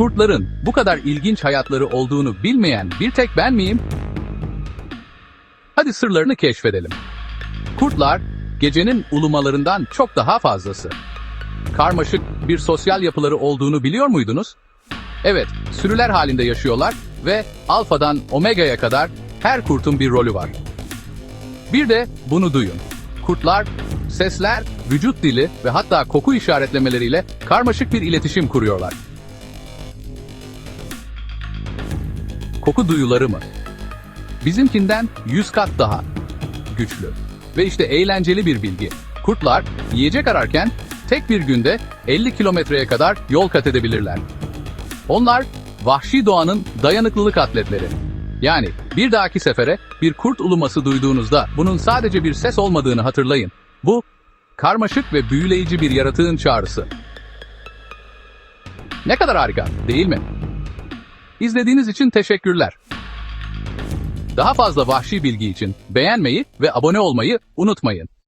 Kurtların bu kadar ilginç hayatları olduğunu bilmeyen bir tek ben miyim? Hadi sırlarını keşfedelim. Kurtlar, gecenin ulumalarından çok daha fazlası. Karmaşık bir sosyal yapıları olduğunu biliyor muydunuz? Evet, sürüler halinde yaşıyorlar ve alfadan omega'ya kadar her kurtun bir rolü var. Bir de bunu duyun. Kurtlar, sesler, vücut dili ve hatta koku işaretlemeleriyle karmaşık bir iletişim kuruyorlar. Koku duyuları mı? Bizimkinden 100 kat daha güçlü. Ve işte eğlenceli bir bilgi. Kurtlar yiyecek ararken tek bir günde 50 kilometreye kadar yol kat edebilirler. Onlar vahşi doğanın dayanıklılık atletleri. Yani bir dahaki sefere bir kurt uluması duyduğunuzda bunun sadece bir ses olmadığını hatırlayın. Bu karmaşık ve büyüleyici bir yaratığın çağrısı. Ne kadar harika, değil mi? İzlediğiniz için teşekkürler. Daha fazla vahşi bilgi için beğenmeyi ve abone olmayı unutmayın.